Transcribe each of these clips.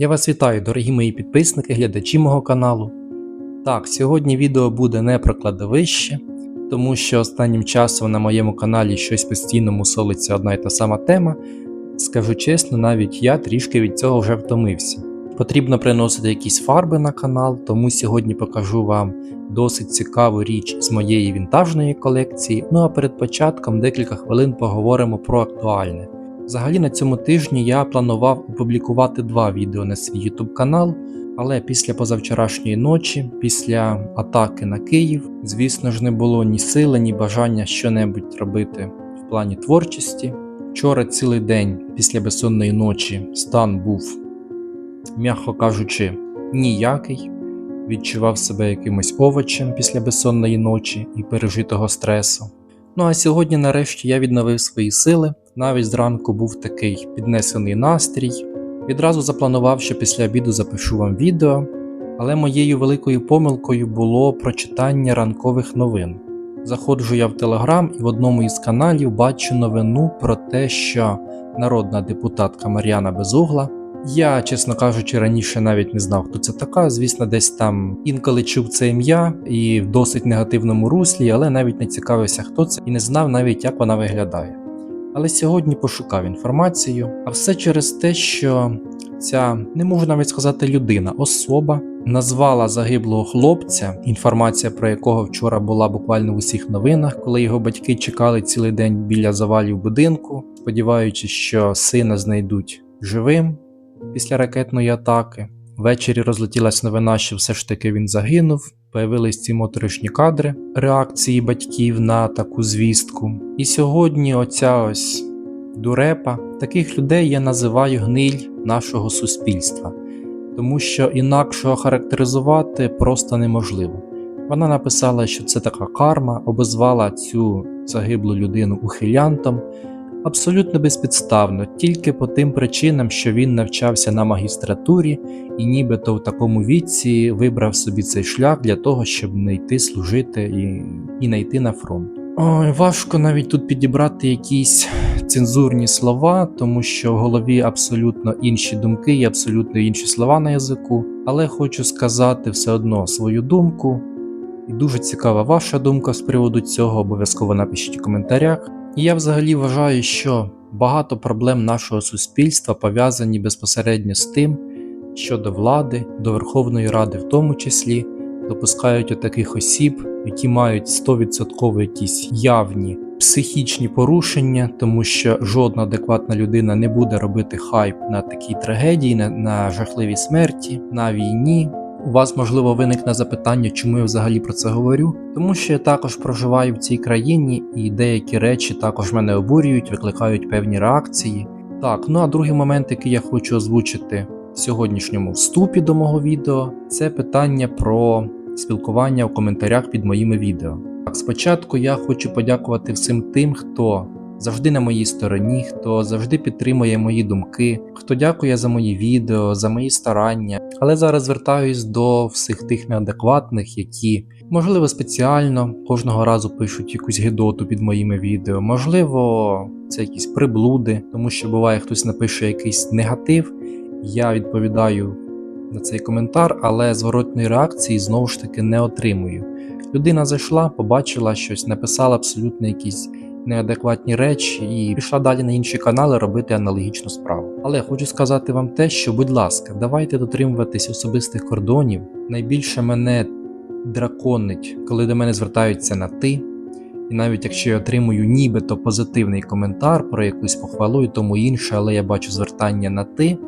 Я вас вітаю, дорогі мої підписники, глядачі мого каналу. Так, сьогодні відео буде не про кладовище, тому що останнім часом на моєму каналі щось постійно мусолиться одна і та сама тема. Скажу чесно, навіть я трішки від цього вже втомився. Потрібно приносити якісь фарби на канал, тому сьогодні покажу вам досить цікаву річ з моєї вінтажної колекції. Ну а перед початком декілька хвилин поговоримо про актуальне. Взагалі на цьому тижні я планував опублікувати два відео на свій YouTube канал, але після позавчорашньої ночі, після атаки на Київ, звісно ж, не було ні сили, ні бажання щонебудь робити в плані творчості. Вчора цілий день після безсонної ночі стан був, м'яко кажучи, ніякий. Відчував себе якимось овочем після безсонної ночі і пережитого стресу. Ну а сьогодні, нарешті, я відновив свої сили. Навіть зранку був такий піднесений настрій. Відразу запланував, що після обіду запишу вам відео, але моєю великою помилкою було прочитання ранкових новин. Заходжу я в Телеграм і в одному із каналів бачу новину про те, що народна депутатка Мар'яна Безугла. Я, чесно кажучи, раніше навіть не знав, хто це така. Звісно, десь там інколи чув це ім'я і в досить негативному руслі, але навіть не цікавився, хто це, і не знав навіть, як вона виглядає. Але сьогодні пошукав інформацію, а все через те, що ця не можу навіть сказати людина, особа назвала загиблого хлопця, інформація про якого вчора була буквально в усіх новинах, коли його батьки чекали цілий день біля завалів будинку, сподіваючись, що сина знайдуть живим після ракетної атаки. Ввечері розлетілась новина, що все ж таки він загинув. Появились ці моторошні кадри реакції батьків на таку звістку. І сьогодні оця ось дурепа, таких людей я називаю гниль нашого суспільства, тому що інакшого характеризувати просто неможливо. Вона написала, що це така карма, обозвала цю загиблу людину ухилянтом. Абсолютно безпідставно, тільки по тим причинам, що він навчався на магістратурі і нібито в такому віці вибрав собі цей шлях для того, щоб не йти служити і, і не йти на фронт. Ой, важко навіть тут підібрати якісь цензурні слова, тому що в голові абсолютно інші думки і абсолютно інші слова на язику. Але хочу сказати все одно свою думку. І дуже цікава ваша думка з приводу цього, обов'язково напишіть у коментарях. І я взагалі вважаю, що багато проблем нашого суспільства пов'язані безпосередньо з тим, що до влади, до Верховної Ради в тому числі, допускають отаких осіб, які мають 100% якісь явні психічні порушення, тому що жодна адекватна людина не буде робити хайп на такій трагедії, на, на жахливій смерті, на війні. У вас можливо виникне запитання, чому я взагалі про це говорю, тому що я також проживаю в цій країні, і деякі речі також мене обурюють, викликають певні реакції. Так, ну а другий момент, який я хочу озвучити в сьогоднішньому вступі до мого відео, це питання про спілкування в коментарях під моїми відео. Так, спочатку я хочу подякувати всім тим, хто завжди на моїй стороні, хто завжди підтримує мої думки, хто дякує за мої відео, за мої старання. Але зараз звертаюсь до всіх тих неадекватних, які, можливо, спеціально кожного разу пишуть якусь гидоту під моїми відео, можливо, це якісь приблуди, тому що буває, хтось напише якийсь негатив. Я відповідаю на цей коментар, але зворотної реакції знову ж таки не отримую. Людина зайшла, побачила щось, написала абсолютно якісь неадекватні речі і пішла далі на інші канали робити аналогічну справу. Але хочу сказати вам те, що, будь ласка, давайте дотримуватись особистих кордонів. Найбільше мене драконить, коли до мене звертаються на ти. І навіть якщо я отримую нібито позитивний коментар про якусь похвалу і тому інше, але я бачу звертання на ти,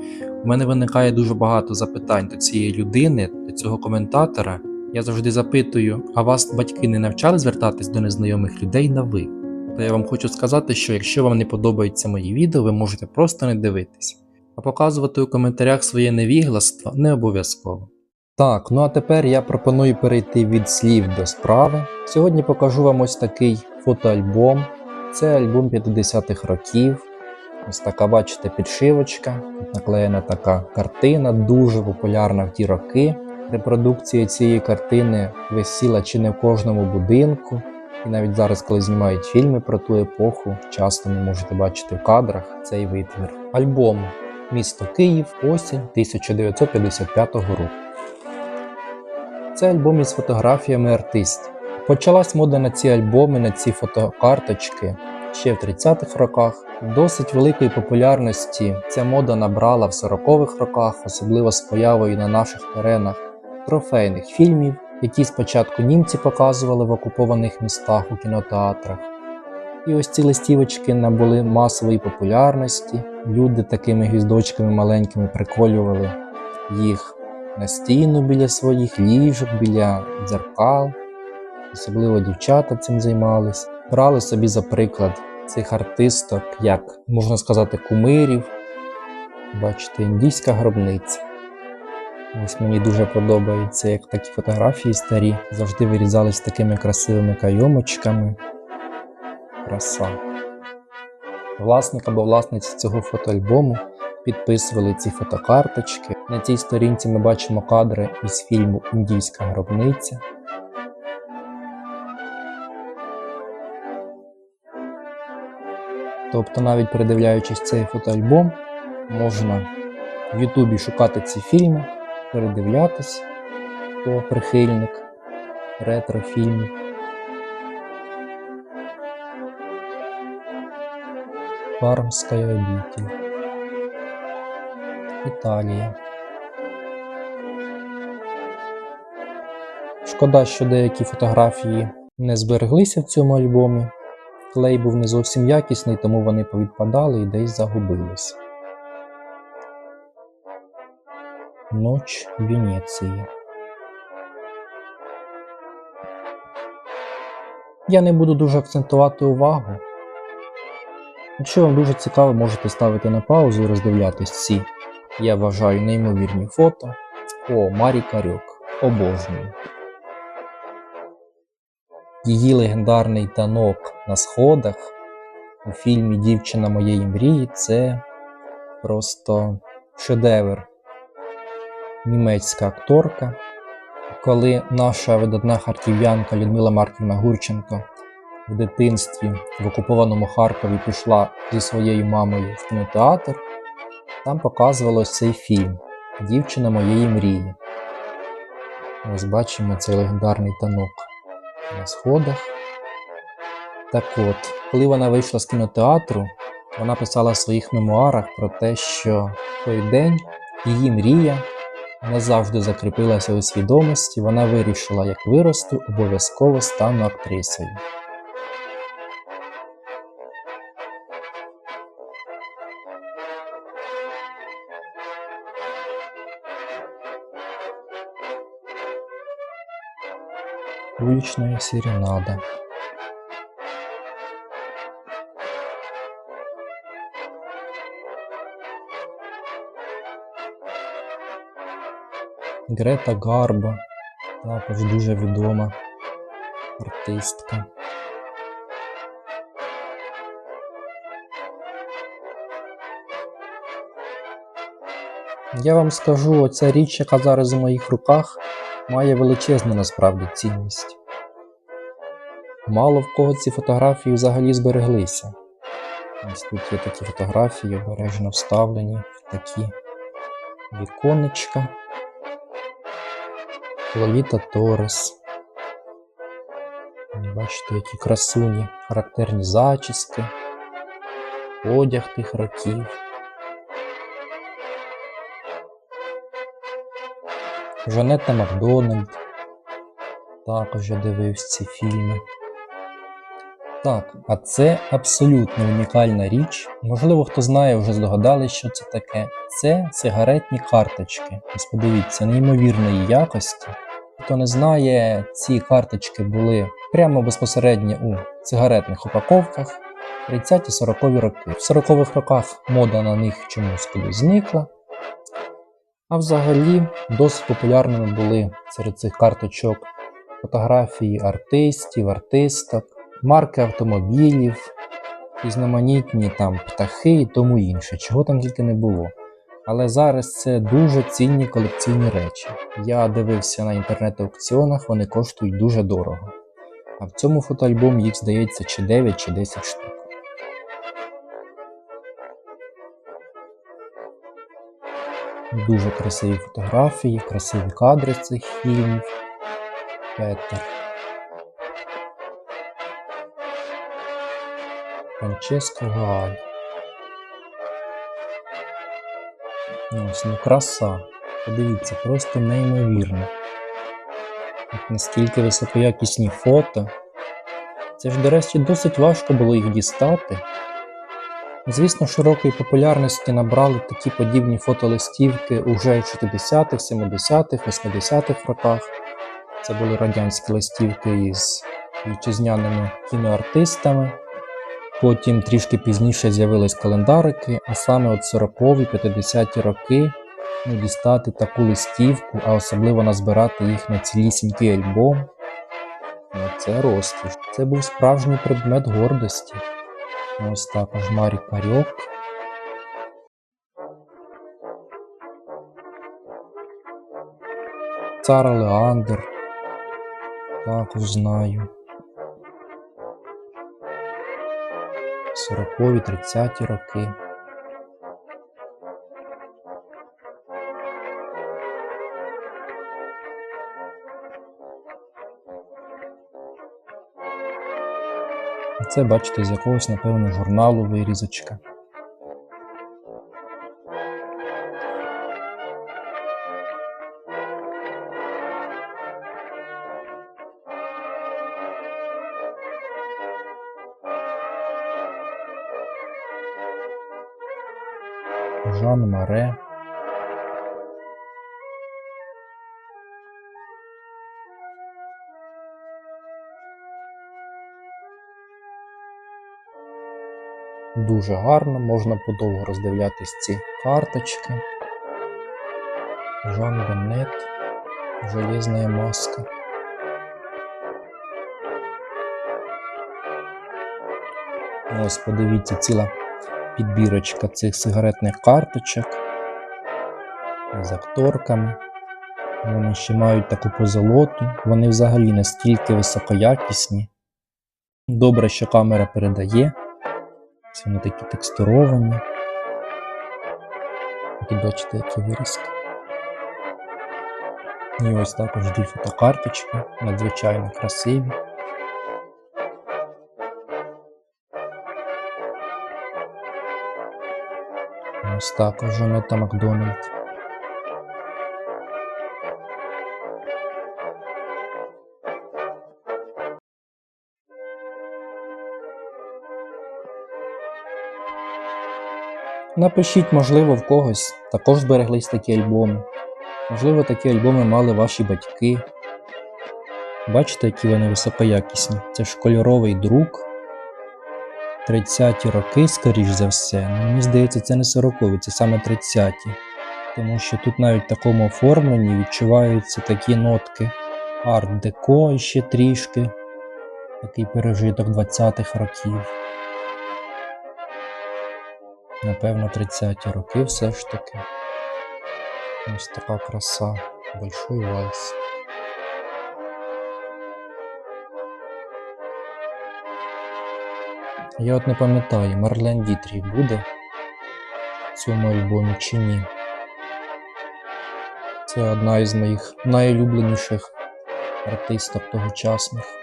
у мене виникає дуже багато запитань до цієї людини, до цього коментатора. Я завжди запитую, а вас батьки не навчали звертатись до незнайомих людей на ви? То я вам хочу сказати, що якщо вам не подобаються мої відео, ви можете просто не дивитись, а показувати у коментарях своє невігластво не обов'язково. Так, ну а тепер я пропоную перейти від слів до справи. Сьогодні покажу вам ось такий фотоальбом. Це альбом 50-х років. Ось така, бачите, підшивочка, тут наклеєна така картина, дуже популярна в ті роки. Репродукція цієї картини висіла чи не в кожному будинку. І навіть зараз, коли знімають фільми про ту епоху, часто ви можете бачити в кадрах цей витвір. Альбом Місто Київ, осінь 1955 року. Це альбом із фотографіями артистів. Почалась мода на ці альбоми, на ці фотокарточки ще в 30-х роках. Досить великої популярності ця мода набрала в 40-х роках, особливо з появою на наших теренах трофейних фільмів, які спочатку німці показували в окупованих містах у кінотеатрах. І ось ці листівочки набули масової популярності. Люди такими гвіздочками маленькими приколювали їх на стіну біля своїх ліжок, біля дзеркал. Особливо дівчата цим займались. Брали собі за приклад цих артисток, як можна сказати, кумирів. Бачите, індійська гробниця. Ось мені дуже подобається, як такі фотографії старі завжди вирізались такими красивими кайомочками. Краса. Власник або власниця цього фотоальбому підписували ці фотокарточки. На цій сторінці ми бачимо кадри із фільму Індійська гробниця. Тобто, навіть передивляючись цей фотоальбом, можна в Ютубі шукати ці фільми, передивлятись, хто прихильник ретро-фільмів. Пармская обитель. Італія. Шкода, що деякі фотографії не збереглися в цьому альбомі. Клей був не зовсім якісний, тому вони повідпадали і десь загубились. Ноч Венеції. Я не буду дуже акцентувати увагу. Якщо вам дуже цікаво, можете ставити на паузу і роздивлятись ці, я вважаю, неймовірні фото. О, Марі Карюк. Обожнюю. Її легендарний танок на сходах у фільмі Дівчина моєї мрії це просто шедевр. Німецька акторка. Коли наша видатна харків'янка Людмила Марківна Гурченко в дитинстві в окупованому Харкові пішла зі своєю мамою в кінотеатр, там показувалось цей фільм Дівчина моєї мрії. Ось бачимо цей легендарний танок на сходах. Так от, коли вона вийшла з кінотеатру, вона писала в своїх мемуарах про те, що той день її мрія назавжди закріпилася у свідомості, вона вирішила, як виросту, обов'язково стану актрисою. Уличная серенада. Грета Гарбо, також дуже відома артистка. Я вам скажу, оця річ, яка зараз у моїх руках, має величезну насправді цінність. Мало в кого ці фотографії взагалі збереглися. Ось тут є такі фотографії, обережно вставлені в такі віконечка. Лоліта Торес. Бачите, які красуні, характерні зачіски, одяг тих років. Жанетта Макдональд. Також я дивився ці фільми. Так, а це абсолютно унікальна річ. Можливо, хто знає, вже здогадались, що це таке. Це сигаретні карточки. Ось подивіться, неймовірної якості. Хто не знає, ці карточки були прямо безпосередньо у сигаретних упаковках 30-40 роки. В 40-х роках мода на них чомусь кудись зникла. А взагалі досить популярними були серед цих карточок фотографії артистів, артисток, марки автомобілів, різноманітні там птахи і тому інше, чого там тільки не було. Але зараз це дуже цінні колекційні речі. Я дивився на інтернет-аукціонах, вони коштують дуже дорого. А в цьому фотоальбомі їх здається чи 9, чи 10 штук. Дуже красиві фотографії, красиві кадри з цих фільмів. Петер. Франческо Гааль. Ось, ну краса. Подивіться, просто неймовірно. От наскільки високоякісні фото. Це ж, до речі, досить важко було їх дістати. Звісно, широкої популярності набрали такі подібні фотолистівки уже в 60-х, 70-х, 80-х роках. Це були радянські листівки із вітчизняними кіноартистами. Потім трішки пізніше з'явились календарики, а саме от 40-ві, 50-ті роки ну, дістати таку листівку, а особливо назбирати їх на цілісінький альбом. Ну, це розкіш. Це був справжній предмет гордості. Ось також Марік Парьок. Цара Леандр. Також знаю. 40-ві, 30-ті роки. Це бачите з якогось, напевно, журналу вирізочка. Жан Маре. Дуже гарно, можна подовго роздивлятись ці карточки. Жан Беннет, Железная маска. Ось подивіться ціла підбірочка цих сигаретних карточок з акторками. Вони ще мають таку позолоту, вони взагалі настільки високоякісні. Добре, що камера передає. Ці вони такі текстуровані. Тут бачите, які вирізки. І ось також дві фотокарточки, надзвичайно красиві. Ось також Жанета Макдональд. Напишіть, можливо, в когось також збереглись такі альбоми. Можливо, такі альбоми мали ваші батьки. Бачите, які вони високоякісні. Це ж кольоровий друк. 30-ті роки, скоріш за все. Ну, мені здається, це не 40-ві, це саме 30-ті. Тому що тут навіть в такому оформленні відчуваються такі нотки арт-деко ще трішки. Такий пережиток 20-х років. Напевно, 30-ті роки все ж таки. Ось така краса. Большой вальс. Я от не пам'ятаю, Марлен Дітрі буде в цьому альбомі чи ні. Це одна із моїх найулюбленіших артисток тогочасних.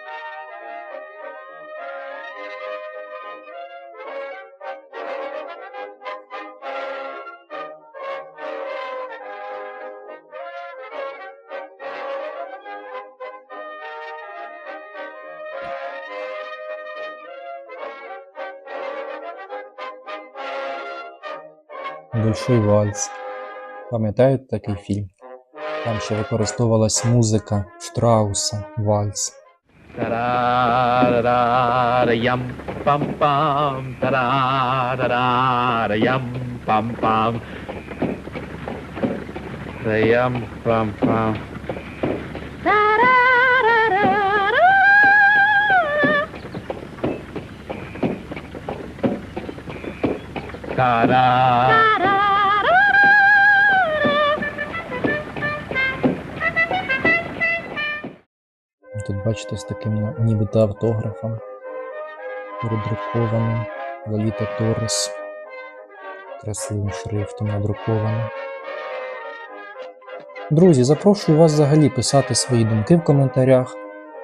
Большой вальс. Пам'ятаєте такий фільм? Там ще використовувалась музика Штрауса Вальс. Ta-da-da-da-da-yum, bum bum. The Тут бачите з таким нібито автографом. Редрукованим. Лоліта Торрес. Красивим шрифтом надруковано. Друзі, запрошую вас взагалі писати свої думки в коментарях.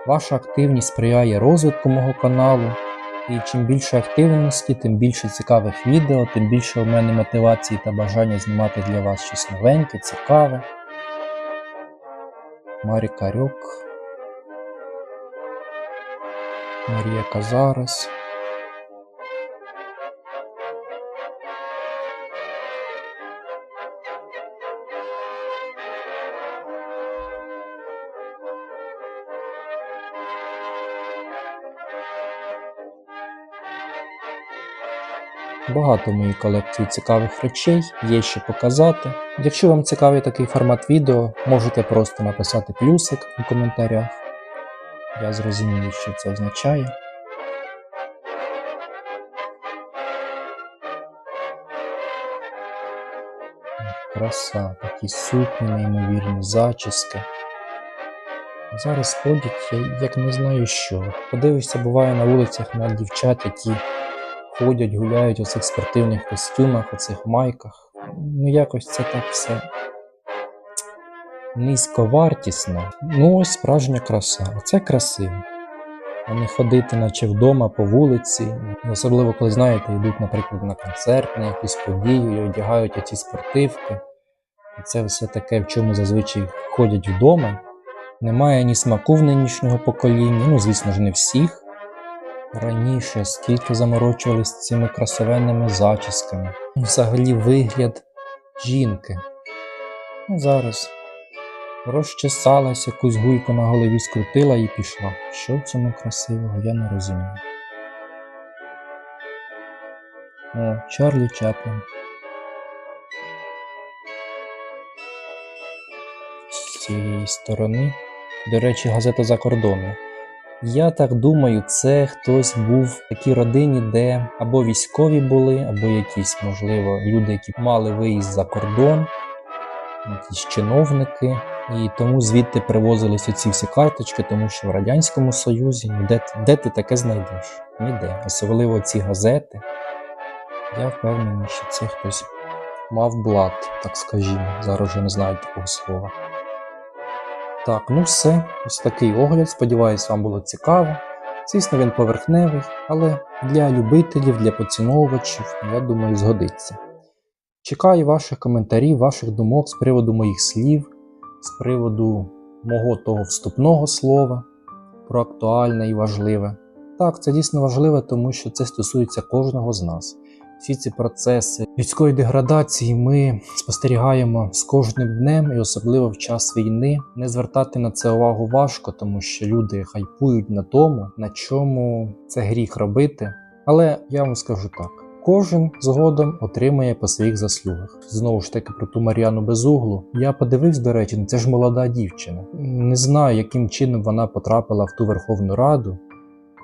Ваша активність сприяє розвитку мого каналу. І чим більше активності, тим більше цікавих відео, тим більше у мене мотивації та бажання знімати для вас щось новеньке, цікаве. Марі Карюк. Марія Казарес. Багато в моїй колекції цікавих речей, є що показати. Якщо вам цікавий такий формат відео, можете просто написати плюсик у коментарях. Я зрозумію, що це означає. Краса, такі сукні, неймовірні зачіски. Зараз ходять, я як не знаю що. Подивишся, буває на вулицях на дівчат, які ходять, гуляють у цих спортивних костюмах, у цих майках. Ну якось це так все низьковартісно. Ну ось справжня краса. Оце красиво. А не ходити, наче вдома по вулиці. Особливо, коли знаєте, йдуть, наприклад, на концерт, на якусь подію і одягають оці спортивки. І це все таке, в чому зазвичай ходять вдома. Немає ні смаку в нинішнього покоління, ну, звісно ж, не всіх. Раніше скільки заморочувались цими красивенними зачісками. Взагалі вигляд жінки. Ну, зараз розчесалась, якусь гульку на голові скрутила і пішла. Що в цьому красивого, я не розумію. О, Чарлі Чаплін. З цієї сторони. До речі, газета за закордонна. Я так думаю, це хтось був в такій родині, де або військові були, або якісь, можливо, люди, які мали виїзд за кордон, якісь чиновники, і тому звідти привозились оці всі карточки, тому що в Радянському Союзі ну, де, де ти таке знайдеш? Ніде. Особливо ці газети. Я впевнений, що це хтось мав блат, так скажімо. Зараз вже не знаю такого слова. Так, ну все, ось такий огляд. Сподіваюсь, вам було цікаво. Звісно, він поверхневий, але для любителів, для поціновувачів, я думаю, згодиться. Чекаю ваших коментарів, ваших думок з приводу моїх слів, з приводу мого того вступного слова про актуальне і важливе. Так, це дійсно важливе, тому що це стосується кожного з нас. Всі ці процеси людської деградації ми спостерігаємо з кожним днем, і особливо в час війни. Не звертати на це увагу важко, тому що люди хайпують на тому, на чому це гріх робити. Але я вам скажу так: кожен згодом отримає по своїх заслугах. Знову ж таки, про ту Мар'яну Безуглу. Я подивився, до речі, ну це ж молода дівчина. Не знаю, яким чином вона потрапила в ту Верховну Раду,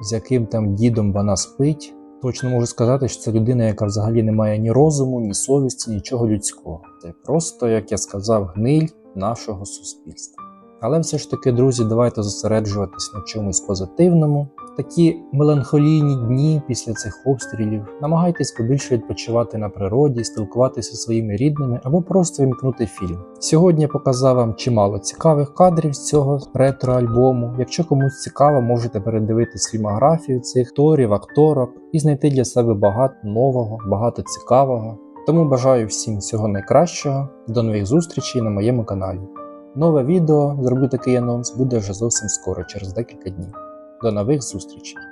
з яким там дідом вона спить. Точно можу сказати, що це людина, яка взагалі не має ні розуму, ні совісті, нічого людського. Це просто, як я сказав, гниль нашого суспільства. Але все ж таки, друзі, давайте зосереджуватись на чомусь позитивному. Такі меланхолійні дні після цих обстрілів намагайтесь побільше відпочивати на природі, спілкуватися зі своїми рідними або просто вімкнути фільм. Сьогодні я показав вам чимало цікавих кадрів з цього ретро-альбому. Якщо комусь цікаво, можете передивитись фільмографію цих акторів, акторок і знайти для себе багато нового, багато цікавого. Тому бажаю всім всього найкращого. До нових зустрічей на моєму каналі. Нове відео, зроблю такий анонс, буде вже зовсім скоро, через декілька днів. До нових зустрічей!